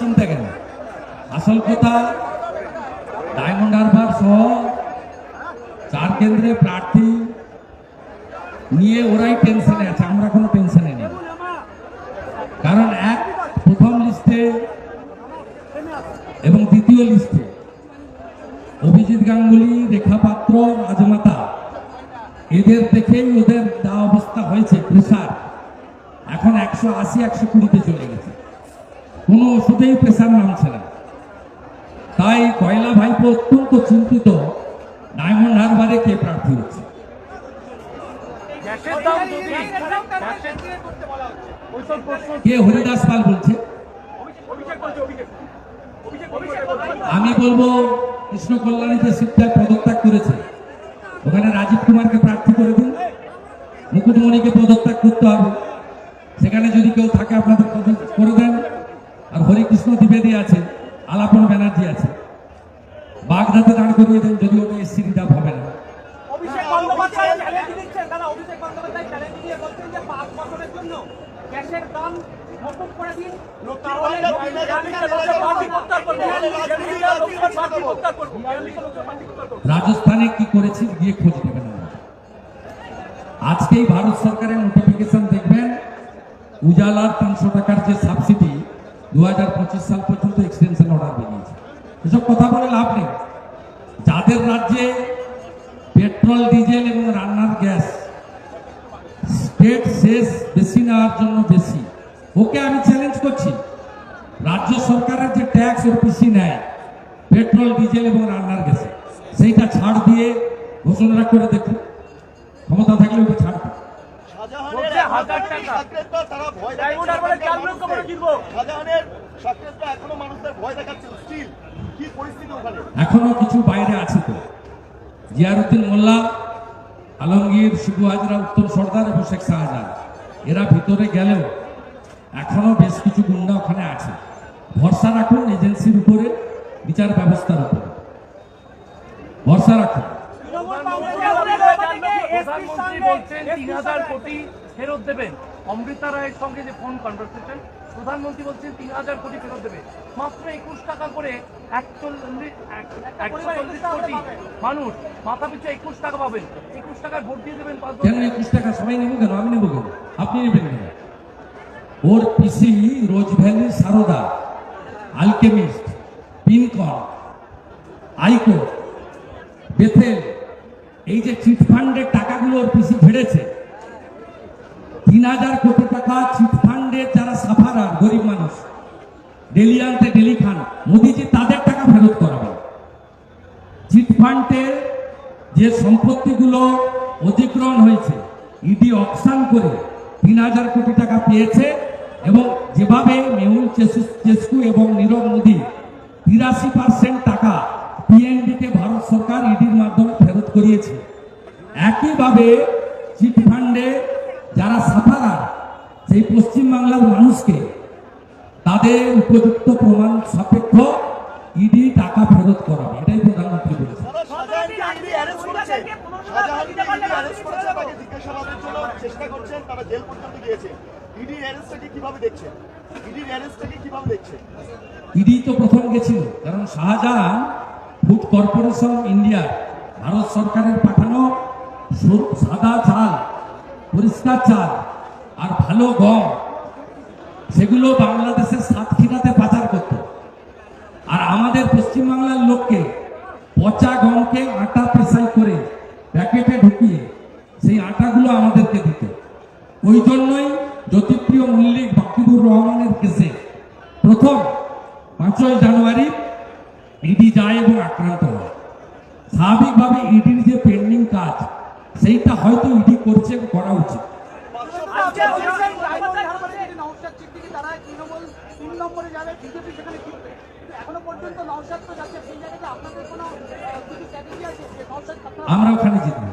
চিন্তা কেন? আসল কথা ডায়মন্ড হারবার সহ চার কেন্দ্রে প্রার্থী নিয়ে ওরাই টেনশনে আছে, আমরা কোনো টেনশনে নেই। কারণ এক, প্রথম লিস্টে এবং দ্বিতীয় লিস্টে অভিজিৎ গাঙ্গুলি রেখা পাত্র রাজমাতা এদের দেখেই ওদের যা অবস্থা হয়েছে প্রেশার। এখন একশো আশি একশো কুড়িতে চলে গেছে। কোনো ওষুধেই প্রেশার নামছে না। তাই কয়লা ভাইপো অত্যন্ত চিন্তিত। ডায়মন্ড হারবারে কে প্রার্থী হচ্ছে। কে হরিদাস পাল বলছে? আমি বলব কৃষ্ণ কল্যাণী যে সিটটা পদত্যাগ করেছে। ওখানে রাজীব কুমারকে প্রার্থী করে দিন মুকুটমণিকে পদত্যাগ করতে হবে সেখানে যদি কেউ থাকে আপনাদের করে দেন আর হরিকৃষ্ণ দ্বিবেদী আছে আলাপন ব্যানার্জি আছে বাগদাতে দাঁড় করিয়ে দেন যদি ওটা এসসি রিজার্ভ হবে না অভিষেক রাজস্থানে কি করেছি? গিয়ে খোঁজ নেবেন আজকেই ভারত সরকারের নোটিফিকেশন দেখবেন, উজালার তিনশো টাকার যে সাবসিডি দু হাজার পঁচিশ সাল পর্যন্ত এক্সটেনশন অর্ডার বেরিয়েছে। এসব কথা বলে লাভ নেই। যাদের রাজ্যে পেট্রোল ডিজেল এবং রান্নার গ্যাস স্টেট শেষ বেশি নেওয়ার জন্য বেশি, ওকে আমি চ্যালেঞ্জ করছি। রাজ্য সরকারের যে ট্যাক্স ওর বেশি নেয় পেট্রোল ডিজেল এবং রান্নার গ্যাসে সেইটা ছাড় দিয়ে ঘোষণা করে দেখুন ক্ষমতা থাকলে ওকে ছাড় এখনও কিছু বাইরে আছে তো। জিয়ারুদ্দিন মোল্লা আলমগীর শিবু হাজরা উত্তম সর্দার এবং শেখ শাহজাহান এরা ভিতরে গেলেও এখনও বেশ কিছু গুন্ডা ওখানে আছে। ভরসা রাখুন এজেন্সির উপরে বিচার ব্যবস্থার উপরে। প্রধানমন্ত্রী বলছেন তিন হাজার কোটি ফেরত দেবেন। অমৃতা রায়ের সঙ্গে যে ফোন কনভারসেশন প্রধানমন্ত্রী বলছেন তিন হাজার কোটি ফেরত দেবে। মাত্র একুশ টাকা করে একচল্লিশ একশো চল্লিশ কোটি মানুষ মাথা পিছু একুশ টাকা পাবেন। একুশ টাকার ভোট দিয়ে দেবেন কেন একুশ টাকা সবাই নেব কেন? আমি নেব কেন? আপনি নেবেন কেন? ওর পিসি Rose Valley Saradha Alchemist Pincon iCore Bethel, এই যে চিট ফান্ডের টাকাগুলো ওর পিসি ফেড়েছে, তিন হাজার কোটি টাকা চিট ফান্ডের যারা সাফারার গরিব মানুষ, ডেলি আনতে ডেলি খান, মোদিজি তাদের টাকা ফেরত করাবেন। চিট ফান্ডে যে সম্পত্তিগুলো অধিগ্রহণ হয়েছে ইডি অকশন করে তিন হাজার কোটি টাকা পেয়েছে এবং যেভাবে মেহুল চেসু- চেস্কু এবং নীরব মোদী তিরাশি পার্সেন্ট টাকা পিএনডিকে ভারত সরকার ফেরত করিয়েছে। একইভাবে চিট ফান্ডে যারা সাফারার সেই পশ্চিমবাংলার মানুষকে তাদের উপযুক্ত প্রমাণ সাপেক্ষ ইডি টাকা ফেরত করাবে। এটাই প্রধানমন্ত্রী বলেছে ইডি তো প্রথম গেছিল, কারণ Shahjahan food corporation India Bharat সরকারের পাঠানো সাদা চাল, পরিষ্কার চাল আর ভালো গম, সেগুলো বাংলাদেশের সাতক্ষীরাতে পাচার করত। আর আমাদের পশ্চিমবাংলার লোককে পচা গমকে আটা পেশাই করে প্যাকেটে ঢুকিয়ে সেই আটাগুলো আমাদেরকে দিত। ওই জন্যই জ্যোতিপ্রিয় মল্লিক বাকিবুর রহমানের কেসে প্রথম পাঁচই জানুয়ারি, ইডি যায় এবং আক্রান্ত হয়। স্বাভাবিকভাবে ইডির যে পেন্ডিং কাজ, সেইটা হয়তো ইডি করছে করা উচিত। আমরা ওখানে জিতব।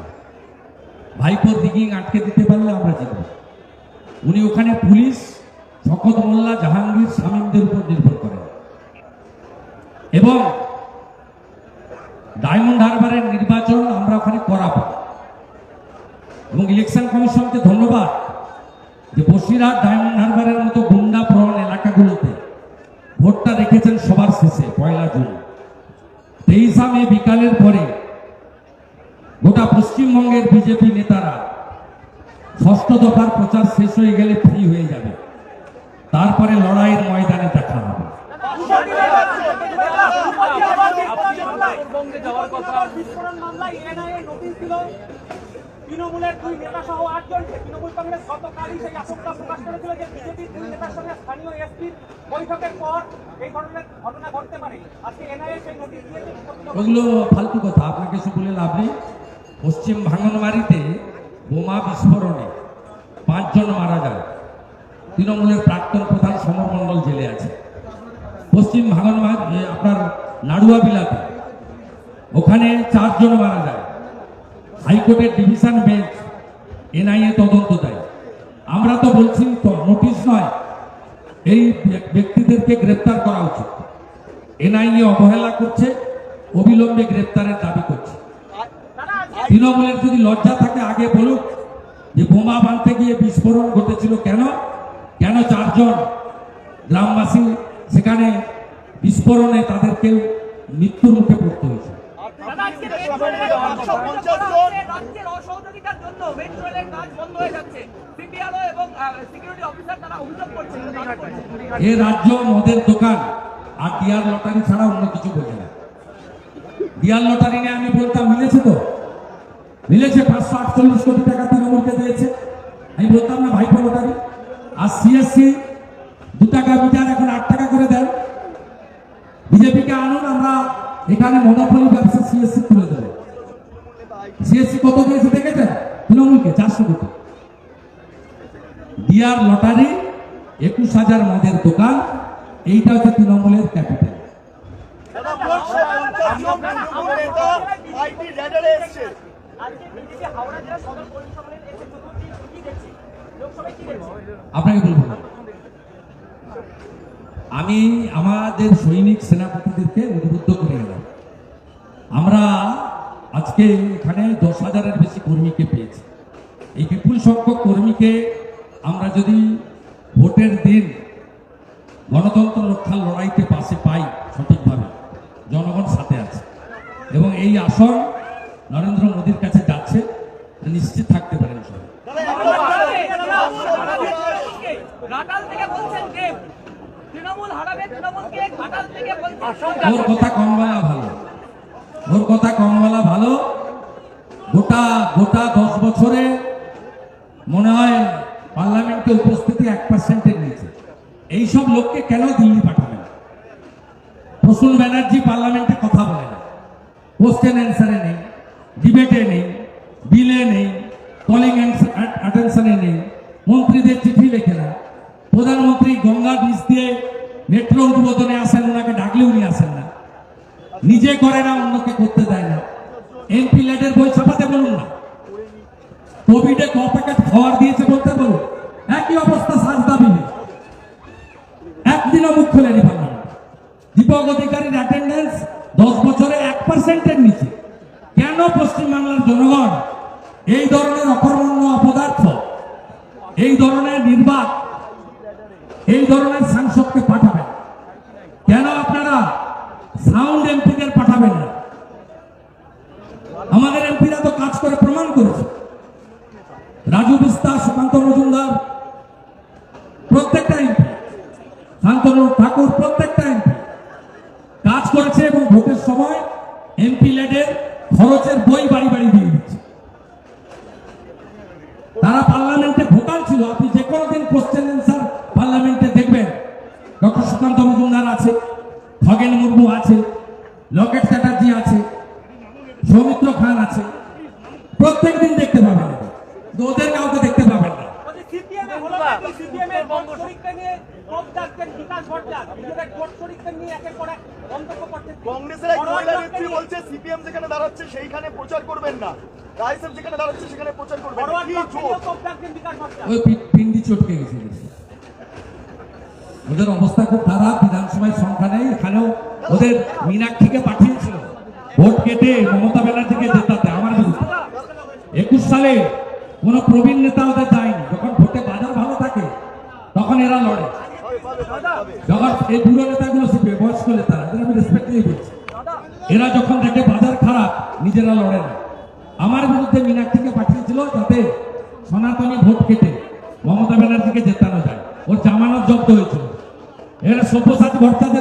ভাইপোর দিকে আটকে দিতে পারলে আমরা জিতব। উনি ওখানে পুলিশ, শকত মোল্লা, জাহাঙ্গীর, শামীমদের উপর নির্ভর করেন। এবং ডায়মন্ড নির্বাচন আমরা ওখানে করাবো। এবং ইলেকশন কমিশনকে ধন্যবাদ যে বসিরহাট ডায়মন্ড হারবারের মতো গুন্ডা প্রবণ এলাকাগুলোতে ভোটটা রেখেছেন সবার শেষে, পয়লা জুন। তেইশা মে বিকালের পরে গোটা পশ্চিমবঙ্গের বিজেপি নেতারা ষষ্ঠ দফার প্রচার শেষ হয়ে গেলে ফ্রি হয়ে যাবে। তারপরে লড়াইয়ের ময়দানে দেখা হবে উত্তরবঙ্গে যাওয়ার কথা বিস্ফোরণ মামলায় এনআইএ নোটিশ দিল তৃণমূলের দুই নেতা সহ আটজনকে তৃণমূল কংগ্রেস গতকালই সেই আশঙ্কা প্রকাশ করেছিল যে বিজেপির দুই নেতার সঙ্গে স্থানীয় এসপির বৈঠকের পর এই ঘটনা ঘটতে পারে। আজকে নোটিশ দিয়েছে ওগুলো ফালতু কথা আপনাকে সে বলে লাভ নেই। পশ্চিম ভাঙনবাড়িতে বোমা বিস্ফোরণে পাঁচজন মারা যায় তৃণমূলের প্রাক্তন প্রধান সমর মণ্ডল জেলে আছে। পশ্চিম ভাঙনবাড়ি আপনার নাড়ুয়া বিলাতে, ওখানে চারজন মারা যায়। হাইকোর্টের ডিভিশন বেঞ্চ, এনআইএ তদন্ত দেয়। আমরা তো বলছি নোটিশ নয়, এই ব্যক্তিদেরকে গ্রেপ্তার করা উচিত। এনআইএ অবহেলা করছে, অবিলম্বে গ্রেপ্তারের দাবি করছে। তৃণমূলের যদি লজ্জা থাকে, আগে বলুক যে বোমা বাঁধতে গিয়ে বিস্ফোরণ ঘটেছিল কেন? কেন চারজন গ্রামবাসী সেখানে বিস্ফোরণে তাদেরকে মৃত্যুর মুখে পড়তে হয়েছে? এ রাজ্য মদের দোকান, আর ডিয়ার লটারি ছাড়া অন্য কিছু বোঝে না। ডিয়ার লটারি নিয়ে আমি বলতাম মিলেছে তো? মিলেছে, পাঁচশো আটচল্লিশ কোটি টাকা তৃণমূলকে দিয়েছে। আমি বলতাম না, ভাইপো লটারি। আর সিএসসি দু টাকা মিটার এখন আট টাকা করে দেয়। বিজেপিকে আনুন, আমরা এখানে মনোপলি ব্যবসা সিএসসি তুলে দেবে সিএসসি কত দিয়েছে দেখেছেন? তৃণমূলকে চারশো কোটি। ডিয়ার লটারি, একুশ হাজার মদের দোকান, এইটা হচ্ছে তৃণমূলের ক্যাপিটাল। আপনাকে বলব। আমি আমাদের সৈনিক সেনাপতিদেরকে উদ্বুদ্ধ করে গেলাম আমরা আজকে এখানে দশ হাজারের বেশি কর্মীকে পেয়েছি। এই বিপুল সংখ্যক কর্মীকে আমরা যদি ভোটের দিন গণতন্ত্র রক্ষার লড়াইতে পাশে পাই সঠিকভাবে, জনগণ সাথে আছে এবং এই আসন নরেন্দ্র মোদীর কাছে যাচ্ছে নিশ্চিত থাকতে পারেন সবাই ওর কথা কম ভালো। ওর কথা কম ভালো। গোটা গোটা দশ বছরে মনে হয় পার্লামেন্টে উপস্থিতি এক পার্সেন্টের নিচে এইসব লোককে কেন দিল্লি পাঠাবেন? প্রসূন ব্যানার্জি পার্লামেন্টে কথা বলে না। কোশ্চেন অ্যান্সারে নেই ডিবেটে নেই বিলে নেই কলিং অ্যাটেনশনে নেই, মন্ত্রীদের চিঠি লেখে না। প্রধানমন্ত্রী গঙ্গা ব্রিজ দিয়ে মেট্রো উদ্বোধনে আসেন, ওনাকে ডাকলে উনি আসেন না। নিজে করে না, অন্যকে করতে দেয় না। এমপি লেডের বই ছাপাতে বলুন না। কোভিডে ক প্যাকেট খাওয়ার দিয়েছে বলতে বলুন। একই অবস্থা সাজদা বিলে একদিনও মুখ খোলেনি পার্লামেন্ট দীপক অধিকারীর অ্যাটেন্ডেন্স দশ বছরে এক পার্সেন্টের নিচে। কেন পশ্চিমবাংলার জনগণ এই ধরনের অকর্মণ্য অপদার্থ, এই ধরনের নির্বাক এই ধরনের সাংসদকে পাঠাবেন। কেন আপনারা সাউন্ড এমপিদের পাঠাবেন না? আমাদের এমপিরা তো কাজ করে প্রমাণ করেছে। রাজু বিস্তার সুকান্ত মজুমদার, প্রত্যেকটা এমপি, শান্তনু ঠাকুর, প্রত্যেকটা এমপি কাজ করেছে এবং ভোটের সময় এমপি লেডের খরচের বই বাড়ি বাড়ি দিয়ে দিচ্ছে। তারা পার্লামেন্টে ভোকাল ছিল, আপনি যে কোনো দিন কোশ্চেন অ্যান্সার পার্লামেন্টে দেখবেন ডক্টর সুকান্ত মজুমদার আছে খগেন মুর্মু আছে লকেট চ্যাটার্জি আছে সৌমিত্র খান আছে প্রত্যেক দিন দেখতে পাবেন এদের। কিন্তু ওদের কাউকে দেখতে পাবেন না সিপিএম এ হলো নাকি সিপিএম এর ভোট শরিককে নিয়ে ক্ষোভ ডাকছেন বিকাশ ভট্টাচার্য নিজেদের ভোট নিয়ে একের পর এক মন্তব্য করছেন কংগ্রেসের এক মহিলা নেত্রী বলছে সিপিএম যেখানে দাঁড়াচ্ছে সেইখানে প্রচার করবেন না। রাইসেফ যেখানে দাঁড়াচ্ছে সেখানে প্রচার করবেন কি ব্লককে জোর? নিয়েও ক্ষোভ ডাকছেন বিকাশ ভট্টাচার্য ওই পিন্ডি চটকে গেছে ওদের অবস্থা খুব খারাপ বিধানসভায় সংখ্যা নেই এখানেও ওদের মীনাক্ষীকে পাঠিয়েছিল। ভোট কেটে মমতা ব্যানার্জিকে জেতাতে আমার বিরুদ্ধে। একুশ সালে কোন প্রবীণ নেতা ওদের যায়নি যখন ভোটে বাজার ভালো থাকে এরা লড়ে, যখন এই বুড়ো নেতাগুলো শিখবে, বয়স্ক নেতারা, এদের আমি রেসপেক্ট দিয়ে বলছি। এরা যখন দেখে বাজার খারাপ, নিজেরা লড়ে না। আমার বিরুদ্ধে মীনাক্ষীকে পাঠিয়েছিল যাতে সনাতনী ভোট কেটে মমতা ব্যানার্জিকে জেতানো যায়। ওর জামানত জব্দ হয়েছিল। এরা সব্যসাচী ভট্টাচার্যের